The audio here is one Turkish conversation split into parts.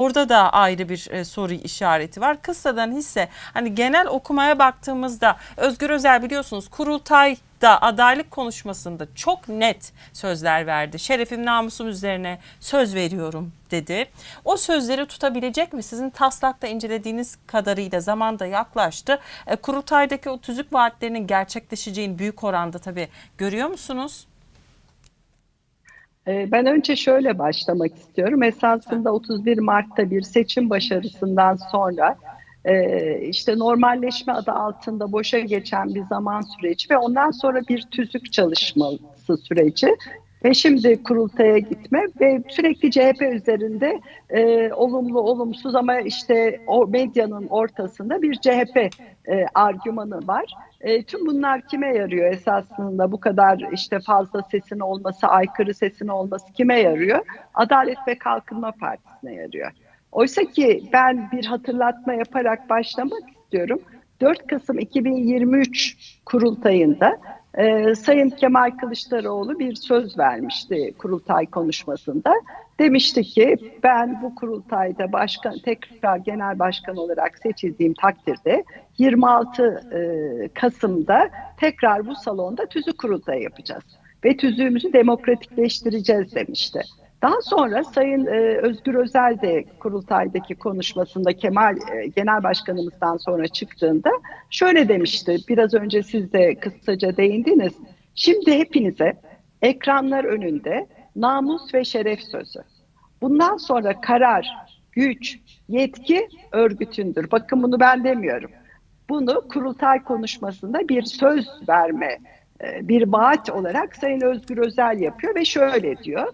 Orada da ayrı bir e, soru işareti var. Kıssadan hisse hani genel okumaya baktığımızda Özgür Özel biliyorsunuz kurultayda adaylık konuşmasında çok net sözler verdi. Şerefim namusum üzerine söz veriyorum dedi. O sözleri tutabilecek mi? Sizin taslakta incelediğiniz kadarıyla zaman da yaklaştı. E, kurultaydaki o tüzük vaatlerinin gerçekleşeceğini büyük oranda tabii görüyor musunuz? Ee, Ben önce şöyle başlamak istiyorum. Esasında 31 Mart'ta bir seçim başarısından sonra e, işte normalleşme adı altında boşa geçen bir zaman süreci ve ondan sonra bir tüzük çalışması süreci ve şimdi kurultaya gitme ve sürekli CHP üzerinde e, olumlu olumsuz ama işte o medyanın ortasında bir CHP e, argümanı var. E, tüm bunlar kime yarıyor esasında bu kadar işte fazla sesin olması, aykırı sesin olması kime yarıyor? Adalet ve Kalkınma Partisi'ne yarıyor. Oysa ki ben bir hatırlatma yaparak başlamak istiyorum. 4 Kasım 2023 kurultayında e, Sayın Kemal Kılıçdaroğlu bir söz vermişti kurultay konuşmasında. Demişti ki ben bu kurultayda başkan tekrar genel başkan olarak seçildiğim takdirde 26 e, Kasım'da tekrar bu salonda tüzük kurultayı yapacağız ve tüzüğümüzü demokratikleştireceğiz demişti. Daha sonra Sayın e, Özgür Özel de kurultaydaki konuşmasında Kemal e, Genel Başkanımızdan sonra çıktığında şöyle demişti. Biraz önce siz de kısaca değindiniz. Şimdi hepinize ekranlar önünde namus ve şeref sözü. Bundan sonra karar, güç, yetki örgütündür. Bakın bunu ben demiyorum. Bunu kurultay konuşmasında bir söz verme, e, bir vaat olarak Sayın Özgür Özel yapıyor ve şöyle diyor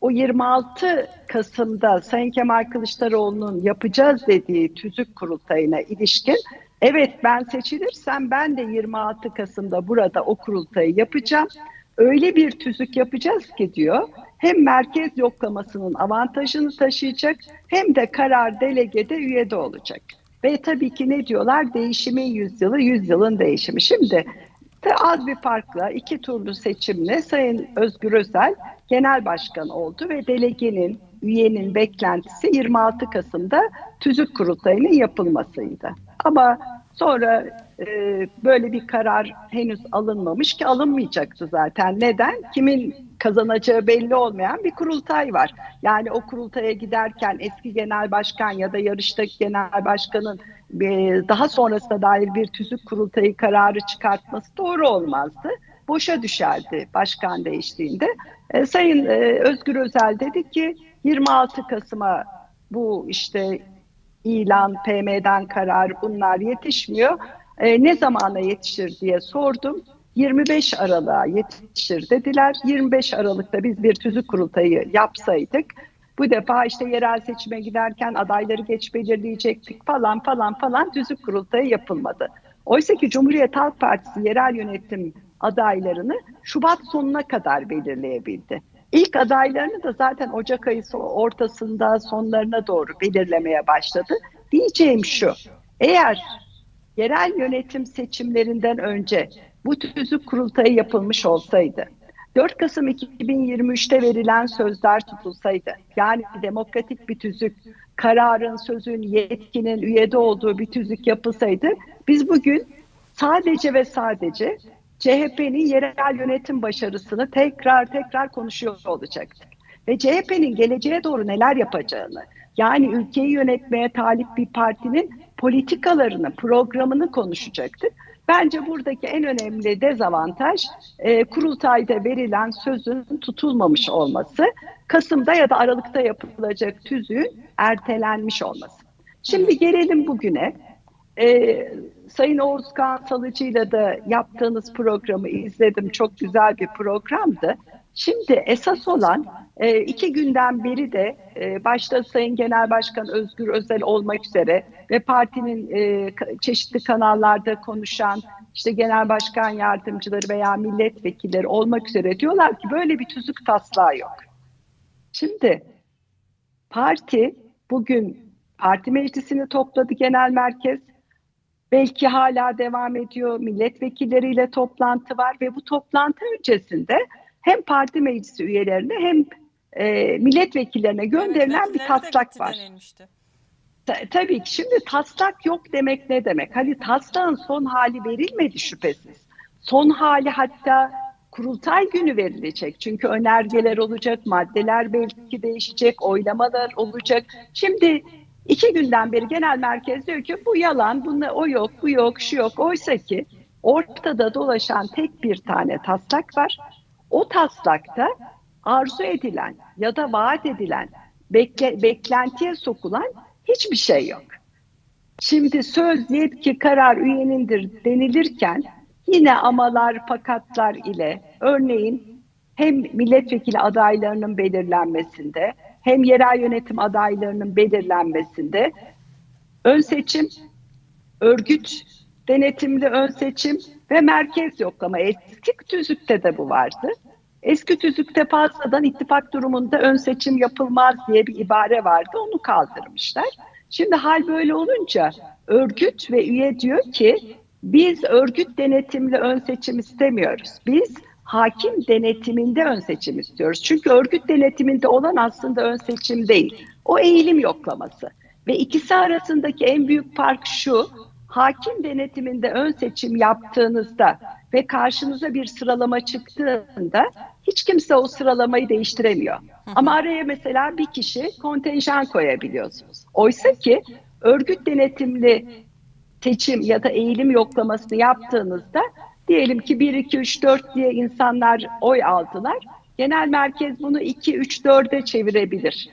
o 26 Kasım'da Sayın Kemal Kılıçdaroğlu'nun yapacağız dediği tüzük kurultayına ilişkin evet ben seçilirsem ben de 26 Kasım'da burada o kurultayı yapacağım. Öyle bir tüzük yapacağız ki diyor hem merkez yoklamasının avantajını taşıyacak hem de karar delegede üyede olacak. Ve tabii ki ne diyorlar? Değişimin yüzyılı, yüzyılın değişimi. Şimdi de az bir farkla iki turlu seçimle Sayın Özgür Özel genel başkan oldu ve delegenin, üyenin beklentisi 26 Kasım'da tüzük kurultayının yapılmasıydı. Ama sonra e, böyle bir karar henüz alınmamış ki alınmayacaktı zaten. Neden? Kimin kazanacağı belli olmayan bir kurultay var. Yani o kurultaya giderken eski genel başkan ya da yarıştaki genel başkanın e, daha sonrasına dair bir tüzük kurultayı kararı çıkartması doğru olmazdı. Boşa düşerdi başkan değiştiğinde. E, Sayın e, Özgür Özel dedi ki 26 Kasım'a bu işte ilan, PM'den karar bunlar yetişmiyor. E, ne zamana yetişir diye sordum. 25 Aralık'a yetişir dediler. 25 Aralık'ta biz bir tüzük kurultayı yapsaydık bu defa işte yerel seçime giderken adayları geç belirleyecektik falan falan falan tüzük kurultayı yapılmadı. Oysa ki Cumhuriyet Halk Partisi yerel yönetim adaylarını Şubat sonuna kadar belirleyebildi. İlk adaylarını da zaten Ocak ayı ortasında sonlarına doğru belirlemeye başladı. Diyeceğim şu, eğer yerel yönetim seçimlerinden önce bu tüzük kurultayı yapılmış olsaydı, 4 Kasım 2023'te verilen sözler tutulsaydı, yani demokratik bir tüzük, kararın, sözün, yetkinin üyede olduğu bir tüzük yapılsaydı, biz bugün sadece ve sadece CHP'nin yerel yönetim başarısını tekrar tekrar konuşuyor olacaktık. Ve CHP'nin geleceğe doğru neler yapacağını, yani ülkeyi yönetmeye talip bir partinin politikalarını, programını konuşacaktık. Bence buradaki en önemli dezavantaj e, kurultayda verilen sözün tutulmamış olması, Kasım'da ya da Aralık'ta yapılacak tüzüğün ertelenmiş olması. Şimdi gelelim bugüne. E, Sayın Oğuz Kağan Salıcı'yla da yaptığınız programı izledim. Çok güzel bir programdı. Şimdi esas olan e, iki günden beri de e, başta Sayın Genel Başkan Özgür Özel olmak üzere ve partinin e, çeşitli kanallarda konuşan işte genel başkan yardımcıları veya milletvekilleri olmak üzere diyorlar ki böyle bir tüzük taslağı yok. Şimdi parti bugün parti meclisini topladı genel merkez. Belki hala devam ediyor. Milletvekilleriyle toplantı var ve bu toplantı öncesinde hem parti meclisi üyelerine hem e, milletvekillerine gönderilen Evet, bir taslak var. denilmişti. Ta- tabii ki şimdi taslak yok demek ne demek? Hani taslağın son hali verilmedi şüphesiz. Son hali hatta kurultay günü verilecek. Çünkü önergeler olacak, maddeler belki değişecek, oylamalar olacak. Şimdi iki günden beri genel merkez diyor ki bu yalan, bunda o yok, bu yok, şu yok. Oysa ki ortada dolaşan tek bir tane taslak var. O taslakta arzu edilen ya da vaat edilen, bekle, beklentiye sokulan hiçbir şey yok. Şimdi söz, yetki, karar üyenindir denilirken yine amalar, fakatlar ile örneğin hem milletvekili adaylarının belirlenmesinde hem yerel yönetim adaylarının belirlenmesinde ön seçim, örgüt denetimli ön seçim ve merkez yoklama. Eski tüzükte de bu vardı. Eski tüzükte fazladan ittifak durumunda ön seçim yapılmaz diye bir ibare vardı. Onu kaldırmışlar. Şimdi hal böyle olunca örgüt ve üye diyor ki biz örgüt denetimli ön seçim istemiyoruz. Biz hakim denetiminde ön seçim istiyoruz. Çünkü örgüt denetiminde olan aslında ön seçim değil. O eğilim yoklaması. Ve ikisi arasındaki en büyük fark şu. Hakim denetiminde ön seçim yaptığınızda ve karşınıza bir sıralama çıktığında hiç kimse o sıralamayı değiştiremiyor. Ama araya mesela bir kişi kontenjan koyabiliyorsunuz. Oysa ki örgüt denetimli seçim ya da eğilim yoklamasını yaptığınızda diyelim ki 1, 2, 3, 4 diye insanlar oy aldılar. Genel merkez bunu 2, 3, 4'e çevirebilir.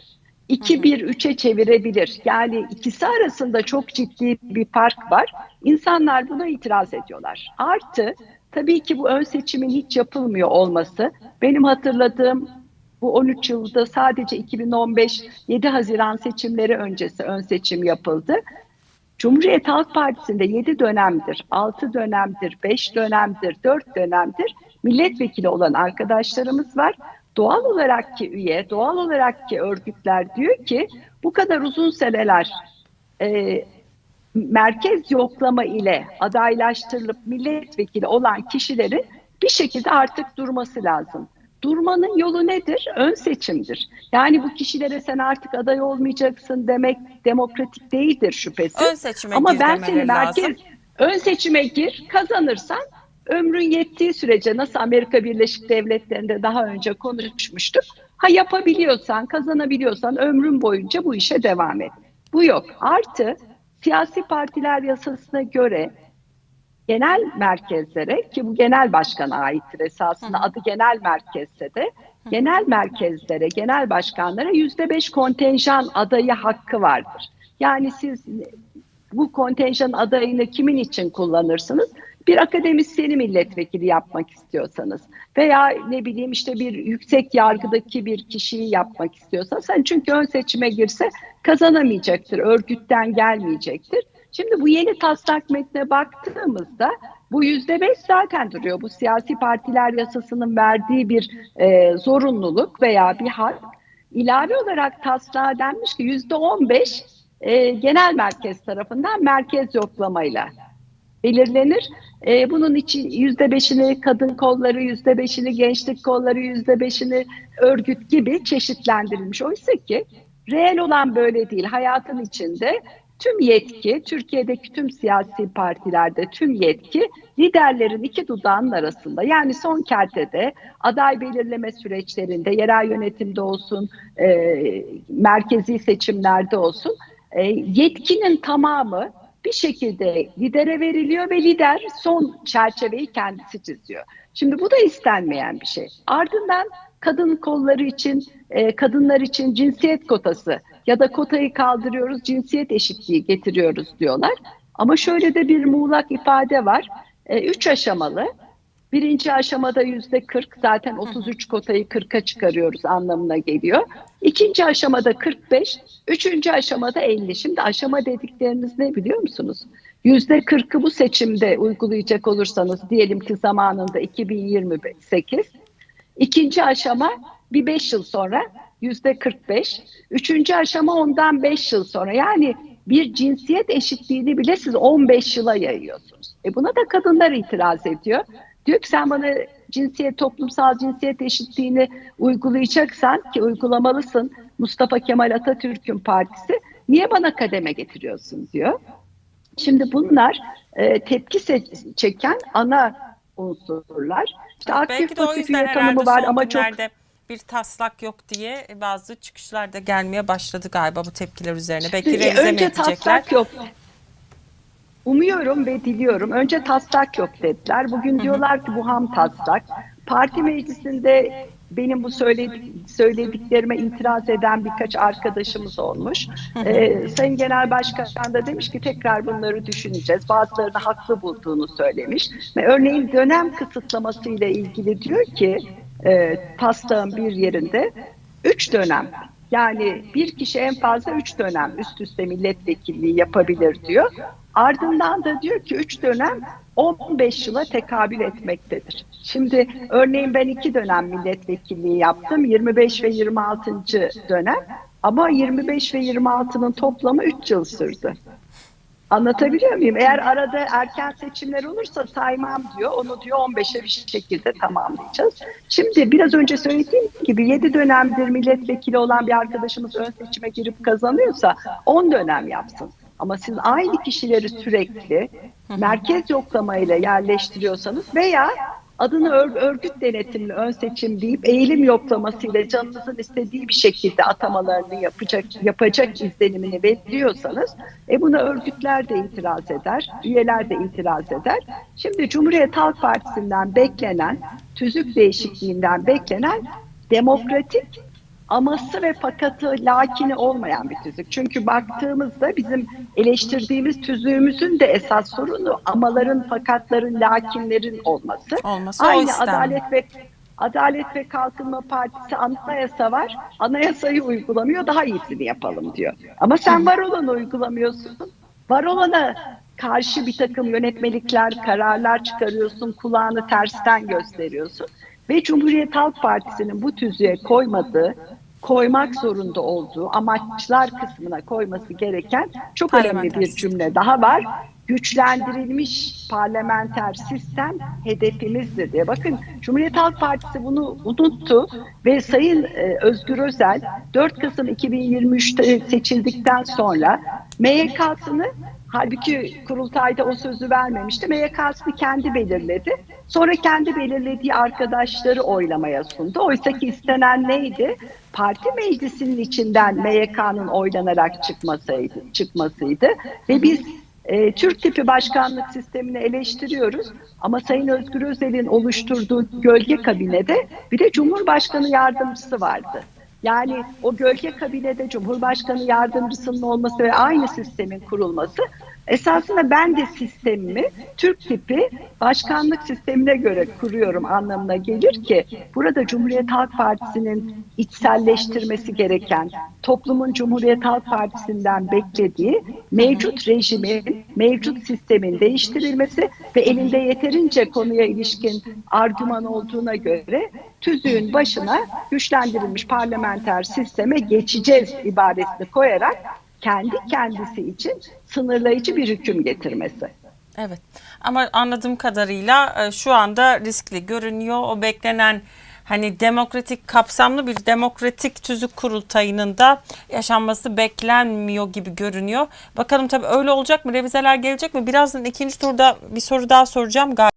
2, 1, 3'e çevirebilir. Yani ikisi arasında çok ciddi bir fark var. İnsanlar buna itiraz ediyorlar. Artı tabii ki bu ön seçimin hiç yapılmıyor olması. Benim hatırladığım bu 13 yılda sadece 2015 7 Haziran seçimleri öncesi ön seçim yapıldı. Cumhuriyet Halk Partisi'nde 7 dönemdir, 6 dönemdir, 5 dönemdir, 4 dönemdir milletvekili olan arkadaşlarımız var. Doğal olarak ki üye, doğal olarak ki örgütler diyor ki bu kadar uzun seneler e, merkez yoklama ile adaylaştırılıp milletvekili olan kişilerin bir şekilde artık durması lazım. Durmanın yolu nedir? Ön seçimdir. Yani bu kişilere sen artık aday olmayacaksın demek demokratik değildir şüphesiz. Ön seçime Ama ben seni merkez lazım. ön seçime gir, kazanırsan ömrün yettiği sürece nasıl Amerika Birleşik Devletleri'nde daha önce konuşmuştuk. Ha yapabiliyorsan, kazanabiliyorsan ömrün boyunca bu işe devam et. Bu yok. Artı siyasi partiler yasasına göre genel merkezlere ki bu genel başkana aittir esasında adı genel merkezse de genel merkezlere, genel başkanlara yüzde beş kontenjan adayı hakkı vardır. Yani siz bu kontenjan adayını kimin için kullanırsınız? Bir akademisyeni milletvekili yapmak istiyorsanız veya ne bileyim işte bir yüksek yargıdaki bir kişiyi yapmak istiyorsan sen çünkü ön seçime girse kazanamayacaktır, örgütten gelmeyecektir. Şimdi bu yeni taslak metne baktığımızda bu yüzde beş zaten duruyor. Bu siyasi partiler yasasının verdiği bir e, zorunluluk veya bir hak. İlave olarak taslağa denmiş ki yüzde on beş e, genel merkez tarafından merkez yoklamayla belirlenir. E, bunun için yüzde beşini kadın kolları, yüzde beşini gençlik kolları, yüzde beşini örgüt gibi çeşitlendirilmiş. Oysa ki reel olan böyle değil. Hayatın içinde tüm yetki, Türkiye'deki tüm siyasi partilerde tüm yetki liderlerin iki dudağının arasında. Yani son kertede aday belirleme süreçlerinde, yerel yönetimde olsun, e, merkezi seçimlerde olsun, e, yetkinin tamamı bir şekilde lidere veriliyor ve lider son çerçeveyi kendisi çiziyor. Şimdi bu da istenmeyen bir şey. Ardından kadın kolları için, e, kadınlar için cinsiyet kotası ya da kotayı kaldırıyoruz, cinsiyet eşitliği getiriyoruz diyorlar. Ama şöyle de bir muğlak ifade var. E, üç aşamalı. Birinci aşamada yüzde 40 zaten 33 kotayı 40'a çıkarıyoruz anlamına geliyor. İkinci aşamada 45, üçüncü aşamada 50. Şimdi aşama dedikleriniz ne biliyor musunuz? Yüzde 40'ı bu seçimde uygulayacak olursanız diyelim ki zamanında 2028. İkinci aşama bir 5 yıl sonra yüzde 45. Üçüncü aşama ondan 5 yıl sonra. Yani bir cinsiyet eşitliğini bile siz 15 yıla yayıyorsunuz. E buna da kadınlar itiraz ediyor. Diyor ki sen bana cinsiyet toplumsal cinsiyet eşitliğini uygulayacaksan ki uygulamalısın Mustafa Kemal Atatürk'ün partisi niye bana kademe getiriyorsun diyor. Şimdi bunlar e, tepki çeken ana unsurlar. İşte Belki aktif de o yüzden herhalde var ama çok günlerde bir taslak yok diye bazı çıkışlar da gelmeye başladı galiba bu tepkiler üzerine. Belki Şimdi revize mi önce edecekler? taslak yok. Umuyorum ve diliyorum. Önce taslak yok dediler. Bugün diyorlar ki bu ham taslak. Parti meclisinde benim bu söyledik, söylediklerime itiraz eden birkaç arkadaşımız olmuş. Ee, Sayın Genel Başkan da demiş ki tekrar bunları düşüneceğiz. Bazılarını haklı bulduğunu söylemiş. Ve örneğin dönem kısıtlaması ile ilgili diyor ki e, taslağın bir yerinde üç dönem yani bir kişi en fazla üç dönem üst üste milletvekilliği yapabilir diyor. Ardından da diyor ki üç dönem 15 yıla tekabül etmektedir. Şimdi örneğin ben iki dönem milletvekilliği yaptım. 25 ve 26. dönem. Ama 25 ve 26'nın toplamı 3 yıl sürdü. Anlatabiliyor muyum? Eğer arada erken seçimler olursa saymam diyor. Onu diyor 15'e bir şekilde tamamlayacağız. Şimdi biraz önce söylediğim gibi 7 dönemdir milletvekili olan bir arkadaşımız ön seçime girip kazanıyorsa 10 dönem yapsın. Ama siz aynı kişileri sürekli merkez yoklamayla yerleştiriyorsanız veya adını ör- örgüt denetimli ön seçim deyip eğilim yoklamasıyla canınızın istediği bir şekilde atamalarını yapacak yapacak izlenimini veriyorsanız e buna örgütler de itiraz eder, üyeler de itiraz eder. Şimdi Cumhuriyet Halk Partisi'nden beklenen, tüzük değişikliğinden beklenen demokratik aması ve fakatı lakini olmayan bir tüzük. Çünkü baktığımızda bizim eleştirdiğimiz tüzüğümüzün de esas sorunu amaların, fakatların, lakinlerin olması. Olması Aynı. Adalet ve Adalet ve Kalkınma Partisi anayasa var. Anayasayı uygulamıyor, daha iyisini yapalım diyor. Ama sen var olanı uygulamıyorsun. Var olana karşı bir takım yönetmelikler, kararlar çıkarıyorsun, kulağını tersten gösteriyorsun. Ve Cumhuriyet Halk Partisi'nin bu tüzüğe koymadığı, koymak zorunda olduğu amaçlar kısmına koyması gereken çok önemli bir cümle daha var. Güçlendirilmiş parlamenter sistem hedefimizdir diye. Bakın Cumhuriyet Halk Partisi bunu unuttu ve Sayın e, Özgür Özel 4 Kasım 2023'te seçildikten sonra MYK'sını halbuki kurultayda o sözü vermemişti. MYK'sını kendi belirledi. Sonra kendi belirlediği arkadaşları oylamaya sundu. Oysa ki istenen neydi? Parti meclisinin içinden MYK'nın oylanarak çıkmasıydı. çıkmasıydı. Ve biz e, Türk tipi başkanlık sistemini eleştiriyoruz ama Sayın Özgür Özel'in oluşturduğu gölge kabinede bir de Cumhurbaşkanı yardımcısı vardı. Yani o gölge kabinede Cumhurbaşkanı yardımcısının olması ve aynı sistemin kurulması esasında ben de sistemimi Türk tipi başkanlık sistemine göre kuruyorum anlamına gelir ki burada Cumhuriyet Halk Partisi'nin içselleştirmesi gereken toplumun Cumhuriyet Halk Partisi'nden beklediği mevcut rejimin, mevcut sistemin değiştirilmesi ve elinde yeterince konuya ilişkin argüman olduğuna göre tüzüğün başına güçlendirilmiş parlamenter sisteme geçeceğiz ibaresini koyarak kendi kendisi için sınırlayıcı bir hüküm getirmesi. Evet ama anladığım kadarıyla e, şu anda riskli görünüyor. O beklenen hani demokratik kapsamlı bir demokratik tüzük kurultayının da yaşanması beklenmiyor gibi görünüyor. Bakalım tabii öyle olacak mı? Revizeler gelecek mi? Birazdan ikinci turda bir soru daha soracağım galiba.